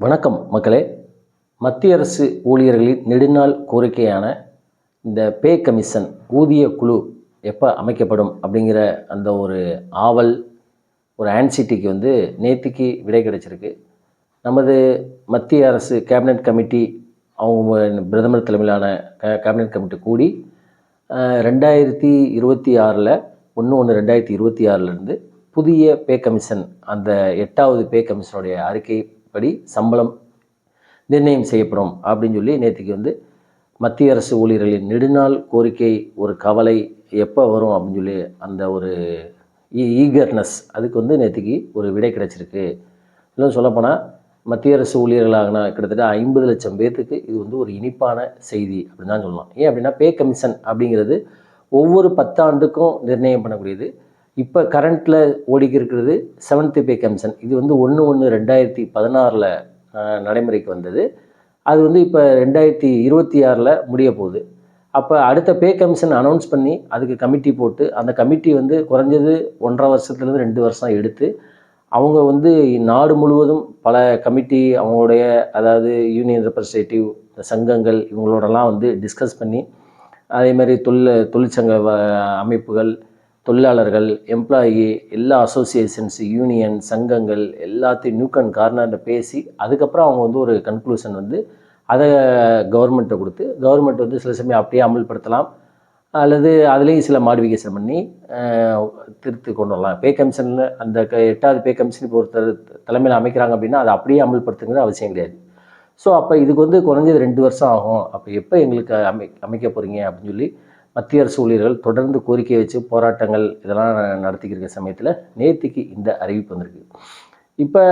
வணக்கம் மக்களே. மத்திய அரசு ஊழியர்களின் நெடுநாள் கோரிக்கையான இந்த பே கமிஷன் ஊதிய குழு எப்போ அமைக்கப்படும் அப்படிங்கிற அந்த ஒரு ஆவல் ஒரு ஆன்சிட்டிக்கு வந்து நேத்திக்கு விடை கிடைச்சிருக்கு. நமது மத்திய அரசு கேபினட் கமிட்டி அவங்க பிரதமர் தலைமையிலான கே கேபினட் கமிட்டி கூடி ரெண்டாயிரத்தி இருபத்தி ஆறில் ஒன்று ஒன்று ரெண்டாயிரத்தி இருபத்தி ஆறிலேருந்து புதிய பே கமிஷன் அந்த எட்டாவது பே கமிஷனுடைய அறிக்கை படி சம்பளம் நிர்ணயம் செய்யப்படும் அப்படின்னு சொல்லி நேற்றுக்கு வந்து மத்திய அரசு ஊழியர்களின் நெடுநாள் கோரிக்கை ஒரு கவலை எப்போ வரும் அப்படின்னு சொல்லி அந்த ஒரு e-, ஈகர்னஸ் அதுக்கு வந்து நேற்றுக்கு ஒரு விடை கிடைச்சிருக்கு. இன்னும் சொல்லப்போனால் மத்திய அரசு ஊழியர்களாகனா கிட்டத்தட்ட ஐம்பது லட்சம் பேர்த்துக்கு இது வந்து ஒரு இனிப்பான செய்தி அப்படின்னு தான் சொல்லலாம் ஏன் அப்படின்னா பே கமிஷன் அப்படிங்கிறது ஒவ்வொரு பத்தாண்டுக்கும் நிர்ணயம் பண்ணக்கூடியது. இப்போ கரண்ட்டில் ஓடிக்கி இருக்கிறது செவன்த்து பே கமிஷன் இது வந்து ஒன்று ஒன்று ரெண்டாயிரத்தி பதினாறில் நடைமுறைக்கு வந்தது. அது வந்து இப்போ ரெண்டாயிரத்தி இருபத்தி ஆறில் முடிய போகுது. அப்போ அடுத்த பே கமிஷன் அனௌன்ஸ் பண்ணி அதுக்கு கமிட்டி போட்டு அந்த கமிட்டி வந்து குறைஞ்சது ஒன்றரை வருஷத்துலேருந்து ரெண்டு வருஷம் எடுத்து அவங்க வந்து நாடு முழுவதும் பல கமிட்டி அவங்களுடைய அதாவது யூனியன் ரெப்ரஸன்டேட்டிவ் சங்கங்கள் இவங்களோடலாம் வந்து டிஸ்கஸ் பண்ணி அதே மாதிரி தொழில் தொழிற்சங்க வ- அமைப்புகள் தொழிலாளர்கள் எம்ப்ளாயி எல்லா அசோசியேஷன்ஸ் யூனியன் சங்கங்கள் எல்லாத்தையும் நியூக் அண்ட் கார்னரில் பேசி அதுக்கப்புறம் அவங்க வந்து ஒரு கன்க்ளூஷன் வந்து அதை கவர்மெண்ட்டை கொடுத்து கவர்மெண்ட் வந்து சில சமயம் அப்படியே அமல்படுத்தலாம். அல்லது அதுலேயும் சில மாடிஃபிகேஷன் பண்ணி திருத்தி கொண்டு வரலாம். பே கமிஷனில் அந்த க- எட்டாவது பே கமிஷன் இப்போ ஒருத்தர் தலைமையில் அமைக்கிறாங்க அப்படின்னா அதை அப்படியே அமல்படுத்துங்கிற அவசியம் கிடையாது. ஸோ அப்போ இதுக்கு வந்து குறைஞ்சது ரெண்டு வருஷம் ஆகும். அப்போ எப்போ எங்களுக்கு அமை அமைக்க போகிறீங்க அப்படின்னு சொல்லி மத்திய அரசு ஊழியர்கள் தொடர்ந்து கோரிக்கை வச்சு போராட்டங்கள் இதெல்லாம் நடத்திக்கிற சமயத்தில் நேத்திக்கு இந்த அறிவிப்பு வந்திருக்கு. இப்போ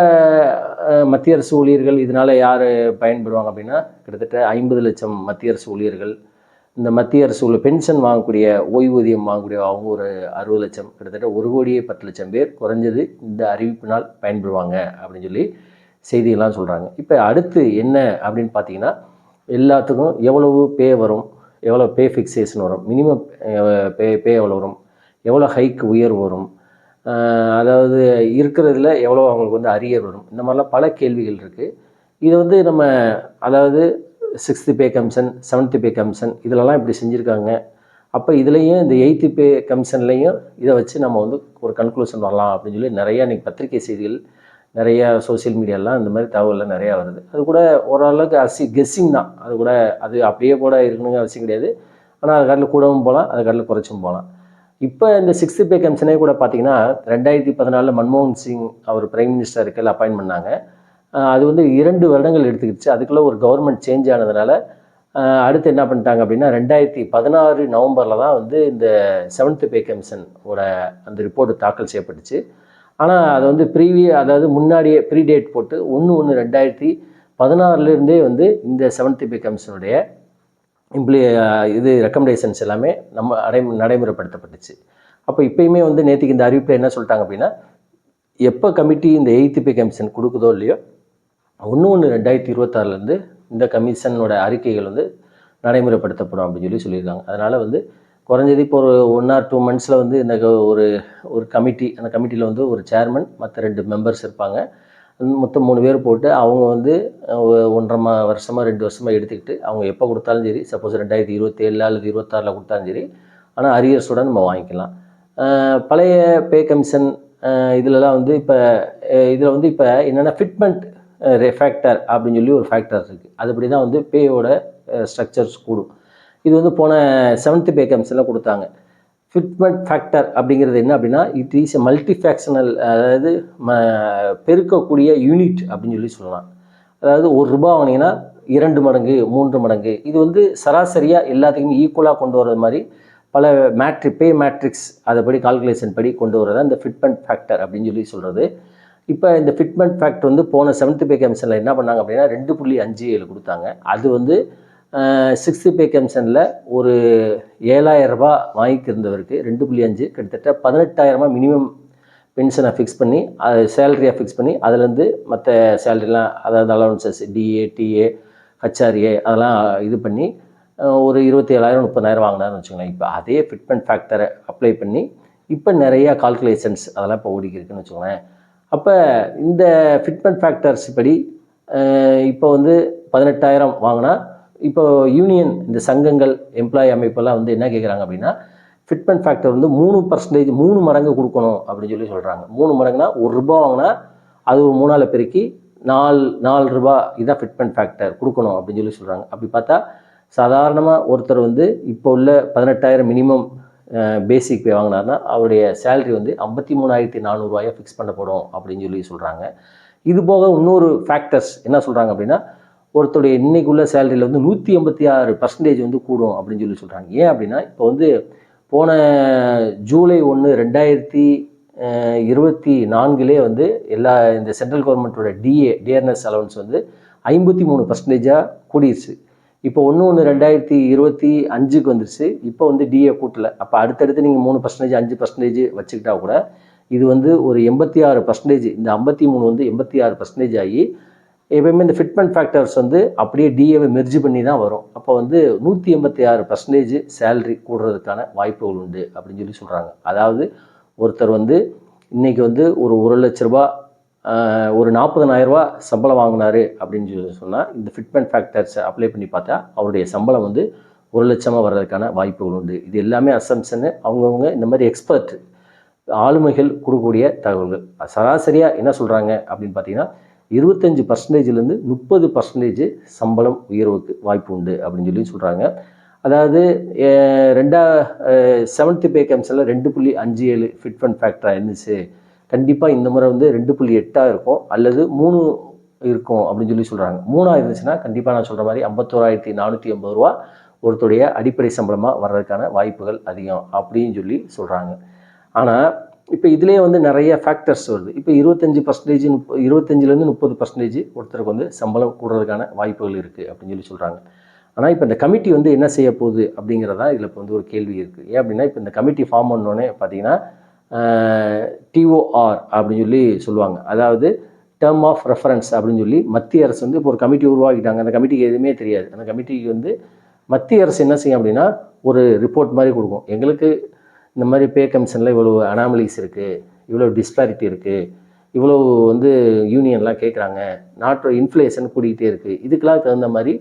மத்திய அரசு ஊழியர்கள் இதனால் யார் பயன்படுவாங்க அப்படின்னா கிட்டத்தட்ட ஐம்பது லட்சம் மத்திய அரசு ஊழியர்கள் இந்த மத்திய அரசு உள்ள பென்ஷன் வாங்கக்கூடிய ஓய்வூதியம் வாங்கக்கூடிய அவங்க ஒரு அறுபது லட்சம் கிட்டத்தட்ட ஒரு கோடியே பத்து லட்சம் பேர் குறைஞ்சது இந்த அறிவிப்பினால் பயன்படுவாங்க அப்படின்னு சொல்லி செய்தியெல்லாம் சொல்கிறாங்க இப்போ அடுத்து என்ன அப்படின்னு பார்த்தீங்கன்னா எல்லாத்துக்கும் எவ்வளவு பே வரும் எவ்வளோ பே ஃபிக்ஸேஷன் வரும்? மினிமம் பே பே எவ்வளோ வரும்? எவ்வளோ ஹைக் உயர்வு வரும்? அதாவது இருக்கிறதுல எவ்வளோ அவங்களுக்கு வந்து அரியர் வரும்? இந்த மாதிரிலாம் பல கேள்விகள் இருக்குது இது வந்து நம்ம அதாவது sixth pay commission seventh pay commission இதிலலாம் இப்படி செஞ்சுருக்காங்க. அப்போ இதுலேயும் இந்த எயித்து பே கமிஷன்லேயும் இதை வச்சு நம்ம வந்து ஒரு கன்க்ளூஷன் வரலாம் அப்படின்னு சொல்லி நிறையா இன்றைக்கி பத்திரிகை செய்திகள் நிறைய சோஷியல் மீடியாலாம் இந்த மாதிரி தகவல்லாம் நிறையா வருது. அது கூட ஓரளவுக்கு அசி கெஸ்ஸிங் தான். அது கூட அது அப்படியே கூட இருக்கணுங்க அவசியம் கிடையாது. ஆனால் அது கடலில் கூடவும் போகலாம் அது கடலில் குறைச்சும் போகலாம். இப்போ இந்த சிக்ஸ்த்து பே கமிஷனே கூட பார்த்தீங்கன்னா ரெண்டாயிரத்தி பதினாலில் மன்மோகன் சிங் அவர் பிரைம் மினிஸ்டர் இருக்கையில் அப்பாயின் பண்ணாங்க. அது வந்து இரண்டு வருடங்கள் எடுத்துக்கிடுச்சு அதுக்குள்ளே ஒரு கவர்மெண்ட் சேஞ்ச் ஆனதுனால அடுத்து என்ன பண்ணிட்டாங்க அப்படின்னா ரெண்டாயிரத்தி பதினாறு நவம்பரில் தான் வந்து இந்த செவன்த்து பே கமிஷன் ஓட அந்த ரிப்போர்ட் தாக்கல் செய்யப்பட்டுச்சு. ஆனால் அது வந்து ப்ரீவிய அதாவது முன்னாடியே ப்ரீ டேட் போட்டு ஒன்று ஒன்று ரெண்டாயிரத்தி பதினாறுலேருந்தே வந்து இந்த செவன்த்து பே கமிஷனுடைய இம்ப்ளி இது ரெக்கமெண்டேஷன்ஸ் எல்லாமே நம்ம அடை நடைமுறைப்படுத்தப்பட்டுச்சு. அப்போ இப்பயுமே வந்து நேற்றுக்கு இந்த அறிவிப்பில் என்ன சொல்லிட்டாங்க அப்படின்னா எப்போ கமிட்டி இந்த எயித்து பே கமிஷன் கொடுக்குதோ இல்லையோ ஒன்று ஒன்று ரெண்டாயிரத்தி இருபத்தாறுலேருந்து இந்த கமிஷனோட அறிக்கைகள் வந்து நடைமுறைப்படுத்தப்படும் அப்படின்னு சொல்லி சொல்லியிருக்காங்க. அதனால் வந்து குறைஞ்சது இப்போ ஒரு ஒன் ஆர் டூ மந்த்ஸில் வந்து இந்த ஒரு ஒரு கமிட்டி அந்த கமிட்டியில் வந்து ஒரு சேர்மன் மற்ற ரெண்டு மெம்பர்ஸ் இருப்பாங்க. மொத்தம் மூணு பேர் போட்டு அவங்க வந்து ஒன்றரை மா வருஷமாக ரெண்டு வருஷமாக எடுத்துக்கிட்டு அவங்க எப்போ கொடுத்தாலும் சரி சப்போஸ் ரெண்டாயிரத்தி இருபத்தேழு அல்லது இருபத்தாறில் கொடுத்தாலும் சரி ஆனால் அரியர்ஸோட நம்ம வாங்கிக்கலாம். பழைய பே கமிஷன் இதிலலாம் வந்து இப்போ இதில் வந்து இப்போ என்னென்னா ஃபிட்மெண்ட் ஃபேக்டர் அப்படின்னு சொல்லி ஒரு ஃபேக்டர் இருக்குது அதுபடி தான் வந்து பேயோட ஸ்ட்ரக்சர்ஸ் கூடும். இது வந்து போன செவன்த்து பே கமிஷனில் கொடுத்தாங்க. ஃபிட்மெண்ட் ஃபேக்டர் அப்படிங்கிறது என்ன அப்படின்னா இட் இஸ் எ மல்டிஃபேக்ஷனல் அதாவது ம பெருக்கக்கூடிய யூனிட் அப்படின்னு சொல்லி சொல்லலாம். அதாவது ஒரு ரூபா வாங்கினீங்கன்னா இரண்டு மடங்கு மூன்று மடங்கு. இது வந்து சராசரியாக எல்லாத்துக்குமே ஈக்குவலாக கொண்டு வர்றது மாதிரி பல மேட்ரி பே மேட்ரிக்ஸ் அதைப்படி கால்குலேஷன் படி கொண்டு வரதான் இந்த ஃபிட்மெண்ட் ஃபேக்டர் அப்படின்னு சொல்லி சொல்கிறது இப்போ இந்த ஃபிட்மெண்ட் ஃபேக்டர் வந்து போன செவன்த்து பே கமிஷனில் என்ன பண்ணாங்க அப்படின்னா ரெண்டு புள்ளி அஞ்சு ஏழு கொடுத்தாங்க. அது வந்து சிக்ஸ்த்து பே கமிஷனில் ஒரு ஏழாயிரம் ரூபாய் வாங்கிக்கிருந்தவருக்கு ரெண்டு புள்ளி அஞ்சு கிட்டத்தட்ட பதினெட்டாயிரமா மினிமம் பென்ஷனை ஃபிக்ஸ் பண்ணி அது சேலரியாக ஃபிக்ஸ் பண்ணி அதுலேருந்து மற்ற சேலரிலாம் அதாவது அலவன்சஸ் டிஏ டிஏ ஹச்ஆர்ஏ அதெல்லாம் இது பண்ணி ஒரு இருபத்தி ஏழாயிரம் முப்பதாயிரம் வாங்கினாருன்னு வச்சுக்கோங்களேன். இப்போ அதே ஃபிட்மெண்ட் ஃபேக்டரை அப்ளை பண்ணி இப்போ நிறையா கால்குலேஷன்ஸ் அதெல்லாம் இப்போ ஓடிக்கிருக்குன்னு வச்சுக்கோங்களேன். அப்போ இந்த ஃபிட்மெண்ட் ஃபேக்டர்ஸ் படி இப்போ வந்து பதினெட்டாயிரம் வாங்கினா இப்போ யூனியன் இந்த சங்கங்கள் எம்ப்ளாயி அமைப்பெல்லாம் வந்து என்ன கேட்குறாங்க அப்படின்னா ஃபிட்மெண்ட் ஃபேக்டர் வந்து மூணு பர்சன்டேஜ் மூணு மடங்கு கொடுக்கணும் அப்படின்னு சொல்லி சொல்கிறாங்க மூணு மடங்குனா ஒரு ரூபா வாங்கினா அது ஒரு மூணால பெருக்கி நாலு நாலு ரூபா இதான் ஃபிட்மெண்ட் ஃபேக்டர் கொடுக்கணும் அப்படின்னு சொல்லி சொல்கிறாங்க அப்படி பார்த்தா சாதாரணமாக ஒருத்தர் வந்து இப்போ உள்ள பதினெட்டாயிரம் மினிமம் பேசிக் பே வாங்கினார்னா அவருடைய சேலரி வந்து ஐம்பத்தி மூணாயிரத்தி நானூறுரூவாயை ஃபிக்ஸ் பண்ணப்படும் அப்படின்னு சொல்லி சொல்கிறாங்க இது போக இன்னொரு ஃபேக்டர்ஸ் என்ன சொல்கிறாங்க அப்படின்னா ஒருத்தருடைய இன்னைக்குள்ள சேலரியில் வந்து நூற்றி எண்பத்தி ஆறு பர்சன்டேஜ் வந்து கூடும் அப்படின்னு சொல்லி சொல்கிறாங்க ஏன் அப்படின்னா இப்போ வந்து போன ஜூலை ஒன்று ரெண்டாயிரத்தி இருபத்தி நான்கிலே வந்து எல்லா இந்த சென்ட்ரல் கவர்மெண்ட்டோட டிஏ டிஆர்எஸ் அலவன்ஸ் வந்து ஐம்பத்தி மூணு பர்சன்டேஜாக கூடிருச்சு. இப்போ ஒன்று ஒன்று ரெண்டாயிரத்தி இருபத்தி அஞ்சுக்கு வந்துருச்சு. இப்போ வந்து டிஏ கூட்டல. அப்போ அடுத்தடுத்து நீங்கள் மூணு பர்சன்டேஜ் அஞ்சு பர்சன்டேஜ் வச்சுக்கிட்டா கூட இது வந்து ஒரு எண்பத்தி ஆறு பர்சன்டேஜ் இந்த ஐம்பத்தி மூணு வந்து எண்பத்தி ஆறு பர்சன்டேஜ் ஆகி எப்பயுமே இந்த ஃபிட்மெண்ட் ஃபேக்டர்ஸ் வந்து அப்படியே டிஏவை மெர்ஜி பண்ணி தான் வரும். அப்போ வந்து நூற்றி எண்பத்தி ஆறு பர்சன்டேஜ் சேலரி கூடுறதுக்கான வாய்ப்புகள் உண்டு அப்படின்னு சொல்லி சொல்கிறாங்க அதாவது ஒருத்தர் வந்து இன்றைக்கி வந்து ஒரு ஒரு லட்ச ரூபா ஒரு நாற்பதனாயிரரூபா சம்பளம் வாங்கினார் அப்படின்னு சொல்லி சொன்னால் இந்த ஃபிட்மெண்ட் ஃபேக்டர்ஸை அப்ளை பண்ணி பார்த்தா அவருடைய சம்பளம் வந்து ஒரு லட்சமாக வர்றதுக்கான வாய்ப்புகள் உண்டு. இது எல்லாமே அசம்ஷனு அவங்கவுங்க இந்த மாதிரி எக்ஸ்பர்ட் ஆளுமைகள் கொடுக்கக்கூடிய தகவல்கள். சராசரியாக என்ன சொல்கிறாங்க அப்படின்னு பார்த்தீங்கன்னா இருபத்தஞ்சி பர்சன்டேஜ்லேருந்து முப்பது பர்சன்டேஜ் சம்பளம் உயர்வுக்கு வாய்ப்பு உண்டு அப்படின்னு சொல்லி சொல்கிறாங்க அதாவது ரெண்டா செவன்த்து பே கமிஷனில் ரெண்டு புள்ளி அஞ்சு ஏழு ஃபிட்மெண்ட் ஃபேக்டராக இருந்துச்சு. கண்டிப்பாக இந்த முறை வந்து ரெண்டு புள்ளி எட்டாக இருக்கும் அல்லது மூணு இருக்கும் அப்படின்னு சொல்லி சொல்கிறாங்க மூணாக இருந்துச்சுன்னா கண்டிப்பாக நான் சொல்கிற மாதிரி ஐம்பத்தோராயிரத்தி நானூற்றி ஐம்பது ரூபா ஒருத்தருடைய அடிப்படை சம்பளமாக வர்றதுக்கான வாய்ப்புகள் அதிகம் அப்படின்னு சொல்லி சொல்கிறாங்க ஆனால் இப்போ இதுலேயே வந்து நிறைய ஃபேக்டர்ஸ் வருது. இப்போ இருபத்தஞ்சி பர்சன்டேஜ் முப்ப இருபத்தஞ்சிலேருந்து முப்பது பர்சன்டேஜ் ஒருத்தருக்கு வந்து சம்பளம் கூடுறதுக்கான வாய்ப்புகள் இருக்குது அப்படின்னு சொல்லி சொல்கிறாங்க ஆனால் இப்போ இந்த கமிட்டி வந்து என்ன செய்ய போகுது அப்படிங்கிறதா இதில் இப்போ வந்து ஒரு கேள்வி இருக்குது ஏன் அப்படின்னா இப்போ இந்த கமிட்டி ஃபார்ம் பண்ணோடனே பார்த்தீங்கன்னா டிஓஆர் அப்படின்னு சொல்லி சொல்லுவாங்க. அதாவது டேர்ம் ஆஃப் ரெஃபரன்ஸ் அப்படின்னு சொல்லி மத்திய அரசு வந்து இப்போ ஒரு கமிட்டி உருவாக்கிட்டாங்க. அந்த கமிட்டிக்கு எதுவுமே தெரியாது. அந்த கமிட்டிக்கு வந்து மத்திய அரசு என்ன செய்யும் அப்படின்னா ஒரு ரிப்போர்ட் மாதிரி கொடுக்கும். எங்களுக்கு இந்த மாதிரி பே கமிஷனில் இவ்வளோ அனாமலிஸ் இருக்குது இவ்வளோ டிஸ்பாரிட்டி இருக்குது இவ்வளோ வந்து யூனியன்லாம் கேட்குறாங்க நாட்டோட இன்ஃப்ளேஷன் கூடிக்கிட்டே இருக்குது இதுக்கெல்லாம் தகுந்த மாதிரி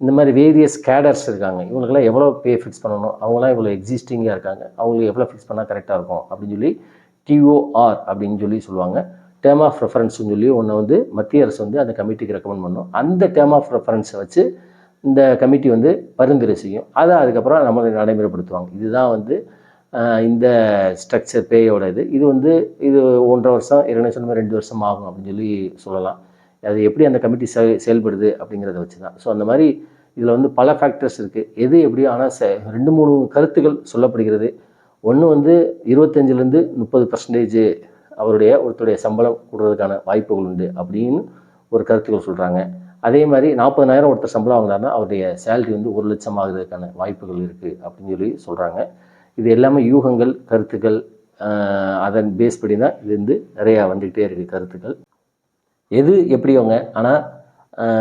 இந்த மாதிரி வேரியஸ் கேடர்ஸ் இருக்காங்க. இவங்களுக்கெல்லாம் எவ்வளோ பே ஃபிக்ஸ் பண்ணணும்? அவங்களாம் இவ்வளோ எக்ஸிஸ்டிங்காக இருக்காங்க. அவங்களுக்கு எவ்வளோ ஃபிக்ஸ் பண்ணால் கரெக்டாக இருக்கும்? அப்படின்னு சொல்லி டிஓஆர் அப்படின்னு சொல்லி சொல்லுவாங்க. டேர்ம் ஆஃப் ரெஃபரன்ஸ்னு சொல்லி ஒன்று வந்து மத்திய அரசு வந்து அந்த கமிட்டிக்கு ரெக்கமெண்ட் பண்ணும். அந்த டேர்ம் ஆஃப் ரெஃபரன்ஸை வச்சு இந்த கமிட்டி வந்து பரிந்துரை செய்யும். அதை அதுக்கப்புறம் நம்ம நடைமுறைப்படுத்துவாங்க. இதுதான் வந்து இந்த ஸ்ட்ரக்சர் பேயோட இது. இது வந்து இது ஒன்றரை வருஷம் இரண்டு சொன்ன மாதிரி ரெண்டு வருஷம் ஆகும் அப்படின்னு சொல்லி சொல்லலாம். அது எப்படி அந்த கமிட்டி செ செயல்படுது அப்படிங்கிறத வச்சு தான் ஸோ அந்த மாதிரி இதில் வந்து பல ஃபேக்டர்ஸ் இருக்குது எது எப்படியோ ஆனால் செ ரெண்டு மூணு கருத்துக்கள் சொல்லப்படுகிறது. ஒன்று வந்து இருபத்தஞ்சிலேருந்து முப்பது பர்சன்டேஜ் அவருடைய ஒருத்தருடைய சம்பளம் கூடுறதுக்கான வாய்ப்புகள் உண்டு அப்படின்னு ஒரு கருத்துக்கள் சொல்கிறாங்க அதே மாதிரி நாற்பதனாயிரம் ஒருத்தர் சம்பளம் வாங்கினாருன்னா அவருடைய சேலரி வந்து ஒரு லட்சம் ஆகுறதுக்கான வாய்ப்புகள் இருக்குது அப்படின்னு சொல்லி சொல்கிறாங்க இது எல்லாமே யூகங்கள் கருத்துக்கள் அதன் பேஸ் படி தான் இது வந்து நிறையா வந்துக்கிட்டே இருக்குது கருத்துக்கள். எது எப்படியோங்க ஆனால்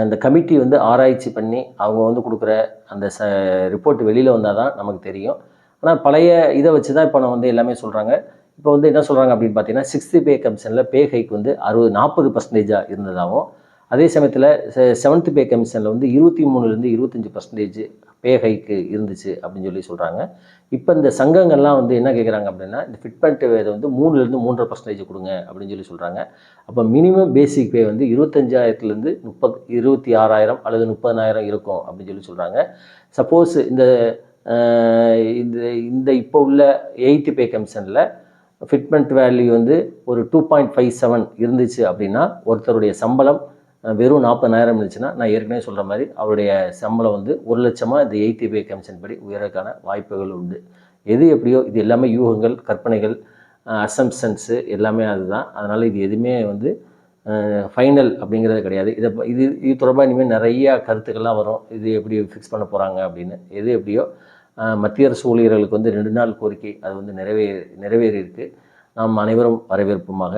இந்த கமிட்டி வந்து ஆராய்ச்சி பண்ணி அவங்க வந்து கொடுக்குற அந்த ச ரிப்போர்ட் வெளியில் வந்தால் தான் நமக்கு தெரியும். ஆனால் பழைய இதை வச்சு தான் இப்போ நான் வந்து எல்லாமே சொல்கிறாங்க இப்போ வந்து என்ன சொல்கிறாங்க அப்படின்னு பார்த்தீங்கன்னா சிக்ஸ்த்து பே கமிஷனில் பே ஹைக் வந்து அறுபது நாற்பது பர்சன்டேஜாக இருந்ததாகவும் அதே சமயத்தில் செவன்த்து பே கமிஷனில் வந்து இருபத்தி மூணுலேருந்து இருபத்தஞ்சி பர்சன்டேஜ் பே ஹைக்கு இருந்துச்சு அப்படின்னு சொல்லி சொல்கிறாங்க இப்போ இந்த சங்கங்கள்லாம் வந்து என்ன கேட்குறாங்க அப்படின்னா இந்த ஃபிட்மெண்ட் இதை வந்து மூணுலேருந்து மூன்றரை பர்சன்டேஜ் கொடுங்க அப்படின்னு சொல்லி சொல்கிறாங்க அப்போ மினிமம் பேசிக் பே வந்து இருபத்தஞ்சாயிரத்துலேருந்து முப்பது இருபத்தி ஆறாயிரம் அல்லது முப்பதனாயிரம் இருக்கும் அப்படின்னு சொல்லி சொல்கிறாங்க சப்போஸ் இந்த இந்த இந்த இப்போ உள்ள எயித்து பே கமிஷனில் ஃபிட்மெண்ட் வேல்யூ வந்து ஒரு டூ பாயிண்ட் ஃபைவ் செவன் இருந்துச்சு அப்படின்னா ஒருத்தருடைய சம்பளம் வெறும் நாற்பதாயிரம் இருந்துச்சுன்னா நான் ஏற்கனவே சொல்கிற மாதிரி அவருடைய சம்பளம் வந்து ஒரு லட்சமாக இந்த எயிட்டி பே கமிஷன் படி உயரக்கான வாய்ப்புகள் உண்டு. எது எப்படியோ இது எல்லாமே யூகங்கள் கற்பனைகள் அசம்ஷன்ஸு எல்லாமே அதுதான். அதனால் இது எதுவுமே வந்து ஃபைனல் அப்படிங்கிறது கிடையாது. இதை இது இது தொடர்பாக இனிமேல் நிறைய கருத்துக்கள்லாம் வரும். இது எப்படி ஃபிக்ஸ் பண்ண போகிறாங்க அப்படின்னு. எது எப்படியோ மத்திய அரசு ஊழியர்களுக்கு வந்து ரெண்டு நாள் கோரிக்கை அது வந்து நிறைவே நிறைவேறி இருக்கு நாம் அனைவரும் வரவேற்புமாக